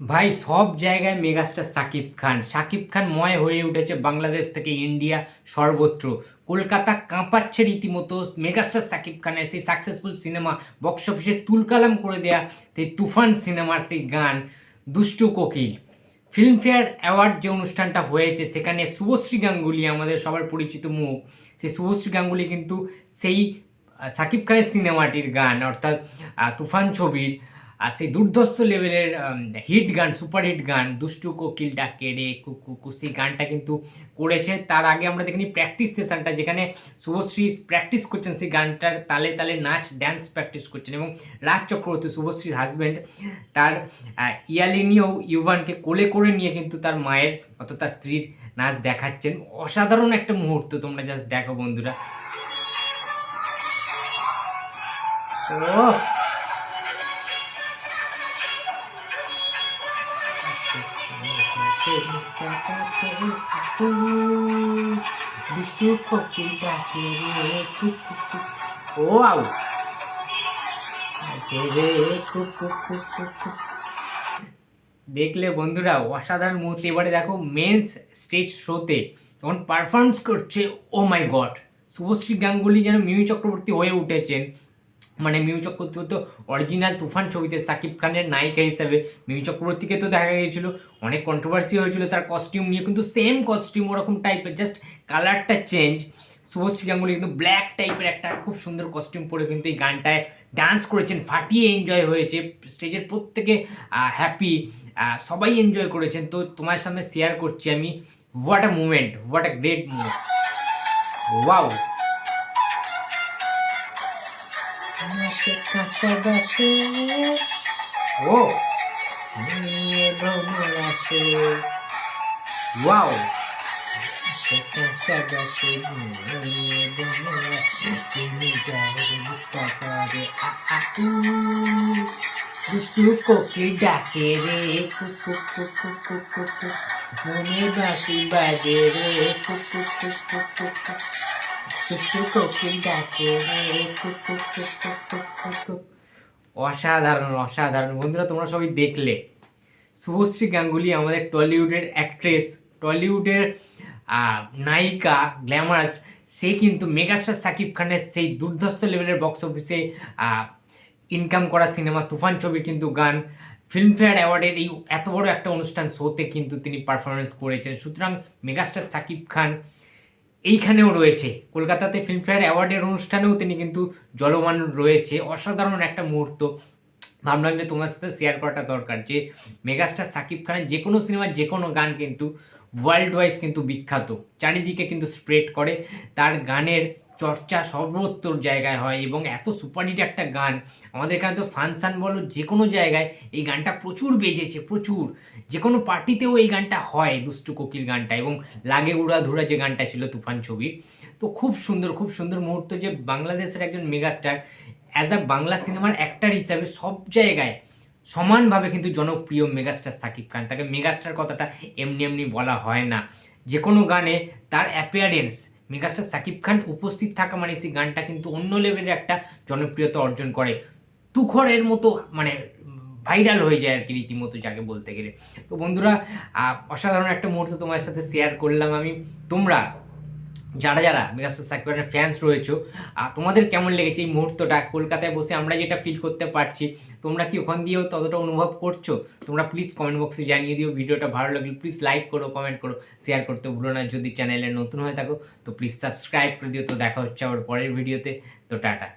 ভাই, সব জায়গায় মেগাস্টার সাকিব খান। সাকিব খান ময় হয়ে উঠেছে বাংলাদেশ থেকে ইন্ডিয়া সর্বত্র। কলকাতা কাঁপাচ্ছে রীতিমতো, মেগাস্টার সাকিব খানের সেই সাকসেসফুল সিনেমা বক্স অফিসে তুলকালাম করে দেয়া সেই তুফান সিনেমার সেই গান, দুষ্টু কোকিল। ফিল্মফেয়ার অ্যাওয়ার্ড যে অনুষ্ঠানটা হয়েছে, সেখানে শুভশ্রী গাঙ্গুলি, আমাদের সবার পরিচিত মুখ, সেই শুভশ্রী গাঙ্গুলি কিন্তু সেই সাকিব খানের সিনেমাটির গান, অর্থাৎ তুফান ছবির আর সেই দুর্ধর্ষ লেভেলের হিট গান সুপার হিট গান দুষ্টু কোকিল ডাকে রে কুকু কুসি গানটা কিন্তু করেছে। তার আগে আমরা দেখিনি প্র্যাকটিস সেশনটা যেখানে শুভশ্রী প্র্যাকটিস করছেন সেই গানটার তালে তালে নাচ ড্যান্স প্র্যাকটিস করছেন এবং রাজ চক্রবর্তী শুভশ্রীর হাজব্যান্ড তার আহ, ইয়ালিনী ও ইউভানকে কোলে করে নিয়ে কিন্তু তার মায়ের অর্থাৎ তার স্ত্রীর নাচ দেখাচ্ছেন। অসাধারণ একটা মুহূর্ত তোমরা জাস্ট দেখো বন্ধুরা। ও ও আউ। দেখলে বন্ধুরা, অসাধারণ মুহূর্ত এবারে দেখো মেন্স স্টেজ শোতে যখন পারফরমেন্স করছে oh my God Subhashree Ganguly যেন মিমি চক্রবর্তী হয়ে উঠেছেন মানে মিমি চক্রবর্তী তো অরিজিনাল তুফান ছবিতে সাকিব খানের নায়িকা হিসেবে মিমি চক্রবর্তীকে তো দেখা গিয়েছিল। অনেক কন্ট্রোভার্সি হয়েছিল তার কস্টিউম নিয়ে, কিন্তু সেম কস্টিউম ওরকম টাইপের জাস্ট কালারটা চেঞ্জ শুভশ্রী গাঙ্গুলি কিন্তু ব্ল্যাক টাইপের একটা খুব সুন্দর কস্টিউম পরে কিন্তু এই গানটায় ডান্স করেছেন, ফাটিয়ে এনজয় হয়েছে। স্টেজের প্রত্যেকে হ্যাপি সবাই এনজয় করেছেন। তো তোমার সামনে শেয়ার করছি আমি। What a moment what a great moment wow oh. Wow. দুষ্টু কোকি ডাকে রে কুকু কুকু কুকু কুকু মনে বাসি বাজে রে কুকু কুকু কুকু অসাধারণ অসাধারণ। বন্ধুরা, তোমরা সবাই দেখলে। শুভশ্রী গাঙ্গুলি আমাদের টলিউডের অ্যাক্ট্রেস টলিউডের নায়িকা গ্ল্যামারাস সে কিন্তু মেগাস্টার সাকিব খানের সেই দুর্ধর্ষ লেভেলের বক্স অফিসে ইনকাম করা সিনেমা তুফান ছবি কিন্তু গান। ফিল্মফেয়ার অ্যাওয়ার্ডের এই এত বড় একটা অনুষ্ঠান শোতে কিন্তু তিনি পারফরমেন্স করেছেন। সুতরাং মেগাস্টার সাকিব খান এইখানেও রয়েছে। কলকাতাতে ফিল্মফেয়ার অ্যাওয়ার্ডের অনুষ্ঠানেও তিনি কিন্তু জলমান রয়েছে। অসাধারণ একটা মুহূর্ত। ভাবলাম যে তোমার সাথে শেয়ার করাটা দরকার যে, মেগাস্টার সাকিব খানের যে কোনো সিনেমার যে কোনো গান কিন্তু ওয়ার্ল্ড ওয়াইজ কিন্তু বিখ্যাত। চারিদিকে কিন্তু স্প্রেড করে। তার গানের চর্চা সর্বত্র জায়গায় হয় এবং এত সুপারহিট একটা গান। আমাদের এখানে তো ফাংশান বলো, যে কোনো জায়গায় এই গানটা প্রচুর বেজেছে, প্রচুর। যে কোনো পার্টিতেও এই গানটা হয়, দুষ্টু কোকিল গানটা এবং লাগে উড়া ধুরা যে গানটা ছিল তুফান ছবির। তো খুব সুন্দর খুব সুন্দর মুহূর্ত যে বাংলাদেশের একজন মেগাস্টার অ্যাজ আ বাংলা সিনেমার অ্যাক্টার হিসাবে সব জায়গায় সমানভাবে কিন্তু জনপ্রিয় মেগাস্টার সাকিব খান। তাকে মেগাস্টার কথাটা এমনি এমনি বলা হয় না। যে কোনো গানে তার অ্যাপিয়ারেন্স মেগাস্টার সাকিব খান উপস্থিত থাকা মানে সেই গানটা কিন্তু অন্য লেভেলের একটা জনপ্রিয়তা অর্জন করে। তুখরের মতো মানে ভাইরাল হয়ে যায় আর কি রীতিমতো, যাকে বলতে গেলে। তো বন্ধুরা অসাধারণ একটা মুহূর্ত তোমার সাথে শেয়ার করলাম আমি। তোমরা যারা যারা মেগাস্টার সাকিবের ফ্যান্স রয়েছো তোমাদের কেমন লেগেছে এই মুহূর্তটা? কলকাতায় বসে আমরা যেটা ফিল করতে পারছি, তোমরা কি ওখান দিয়েও ততটা অনুভব করছ? তোমরা প্লিজ কমেন্ট বক্সে জানিয়ে দিও, ভিডিওটা ভালো লাগলে প্লিজ লাইক করো কমেন্ট করো শেয়ার করতে ভুলো না। যদি চ্যানেলে নতুন হয়ে থাকো, তো প্লিজ সাবস্ক্রাইব করে দিও। তো দেখা হচ্ছে আবার পরের ভিডিওতে তো টাটা।